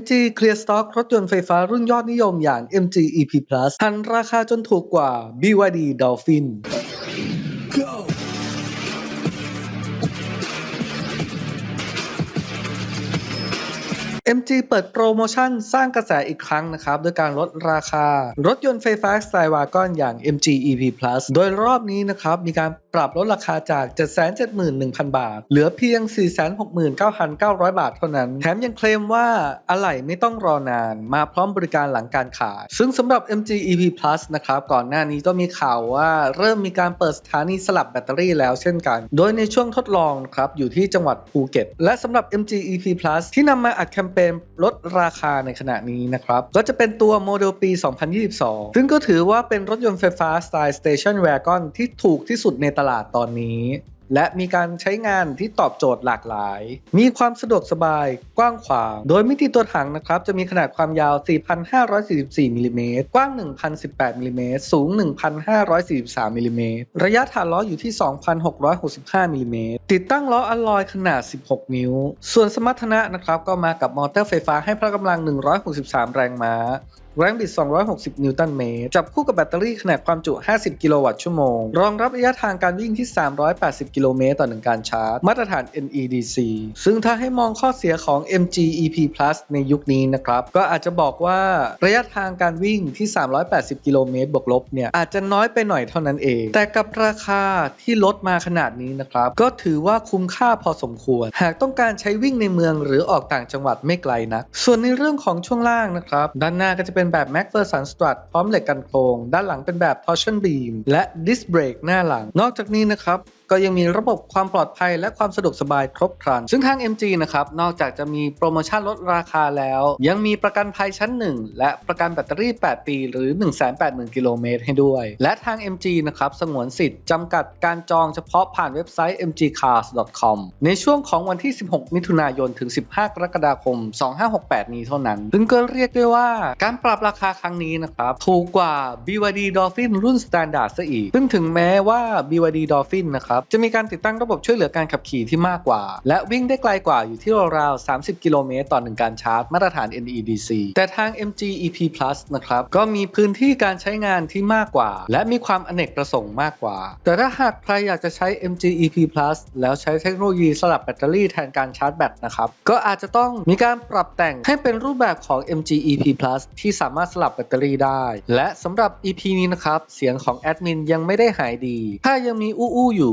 MG Clear Stock รถยนต์ไฟฟ้ารุ่นยอดนิยมอย่าง MG EP Plus หันราคาจนถูกกว่า BYD Dolphin MG เปิดโปรโมชั่นสร้างกระแสอีกครั้งนะครับด้วยการลดราคา รถยนต์ไฟฟ้าสไตล์วากอนอย่าง MG EP Plus โดยรอบนี้นะครับ มีการ ปรับลดราคาจาก 771,000 บาท เหลือเพียง 469,900 บาทเท่านั้น แถมยังเคลมว่าอะไหล่ไม่ต้องรอนาน มาพร้อมบริการหลังการขาย ซึ่งสำหรับ MG EP Plus นะครับ ก่อนหน้านี้ก็มีข่าวว่าเริ่มมีการเปิดสถานีสลับแบตเตอรี่แล้วเช่นกัน โดยในช่วงทดลองครับ อยู่ที่จังหวัดภูเก็ต และสำหรับ MG EP Plus ที่นำมาอัดแคมเปญลดราคาในขณะนี้นะครับ ก็จะเป็นตัวโมเดลปี 2022 ซึ่งก็ถือว่าเป็นรถยนต์ไฟฟ้าสไตล์ Station Wagon ที่ถูกที่สุดในตลาดตอนนี้ และมีการใช้งานที่ตอบโจทย์หลากหลาย มีความสะดวกสบายกว้างขวาง โดยมิติตัวถังนะครับ จะมีขนาดความยาว 4,544มิลลิเมตรกว้าง 1,018มิลลิเมตรสูง 1,543มิลลิเมตรระยะฐานล้ออยู่ที่ 2,665มิลลิเมตรติดตั้งล้ออลลอยขนาด 16 นิ้ว ส่วนสมรรถนะนะครับก็มากับมอเตอร์ไฟฟ้าให้พละกำลัง 163 แรงม้า แรงบิด 260 นิวตันเมตร จับคู่กับแบตเตอรี่ขนาดความจุ 50 กิโลวัตต์ชั่วโมง รองรับระยะทางการวิ่งที่ 380 กิโลเมตรต่อหนึ่งการชาร์จ มาตรฐาน NEDC ซึ่งถ้าให้มองข้อเสียของ MG EP Plus ในยุคนี้นะครับ ก็อาจจะบอกว่าระยะทางการวิ่งที่ 380 กิโลเมตรบวกลบเนี่ยอาจจะน้อยไปหน่อยเท่านั้นเอง แต่กับราคาที่ลดมาขนาดนี้นะครับก็ถือว่าคุ้มค่าพอสมควร หากต้องการใช้วิ่งในเมืองหรือออกต่างจังหวัดไม่ไกลนัก ส่วนในเรื่องของช่วงล่างนะครับ ด้านหน้าก็จะเป็นแบบ MacPherson Strut พร้อมเหล็กกันโครง ด้านหลังเป็นแบบ Torsion Beam และ Disc Brake หน้าหลัง นอกจากนี้นะครับ ก็ยังมีระบบความปลอดภัยและความสะดวกสบายครบครัน ซึ่งทาง MG นะครับนอกจากจะมีโปรโมชั่นลดราคาแล้ว ยังมีประกันภัยชั้น 1 และประกันแบตเตอรี่ 8 ปีหรือ 180,000 กิโลเมตรให้ด้วย และทาง MG นะครับสงวนสิทธิ์จำกัดการจองเฉพาะผ่านเว็บไซต์ mgcars.com ในช่วงของวันที่ 16 มิถุนายนถึง 15 กรกฎาคม 2568 นี้เท่านั้น ซึ่งก็เรียกได้ว่าการปรับราคาครั้งนี้นะครับถูกกว่า BYD Dolphin รุ่น Standard ซะอีก ซึ่งถึงแม้ว่า BYD Dolphin นะครับจะมีการติดตั้งระบบช่วยเหลือการขับขี่ที่มากกว่า และวิ่งได้ไกลกว่าอยู่ที่ราวๆ 30 กิโลเมตรต่อหนึ่งการชาร์จมาตรฐาน NEDC แต่ทาง MG EP Plus นะครับ ก็มีพื้นที่การใช้งานที่มากกว่า และมีความอเนกประสงค์มากกว่า แต่ถ้าหากใครอยากจะใช้ MG EP Plus แล้วใช้เทคโนโลยีสลับแบตเตอรี่แทนการชาร์จแบตนะครับ ก็อาจจะต้องมีการปรับแต่งให้เป็นรูปแบบของ MG EP Plus ที่สามารถสลับแบตเตอรี่ได้ และสำหรับ EP นี้นะครับ เสียงของแอดมินยังไม่ได้หายดี ถ้ายังมีอู้ๆอยู่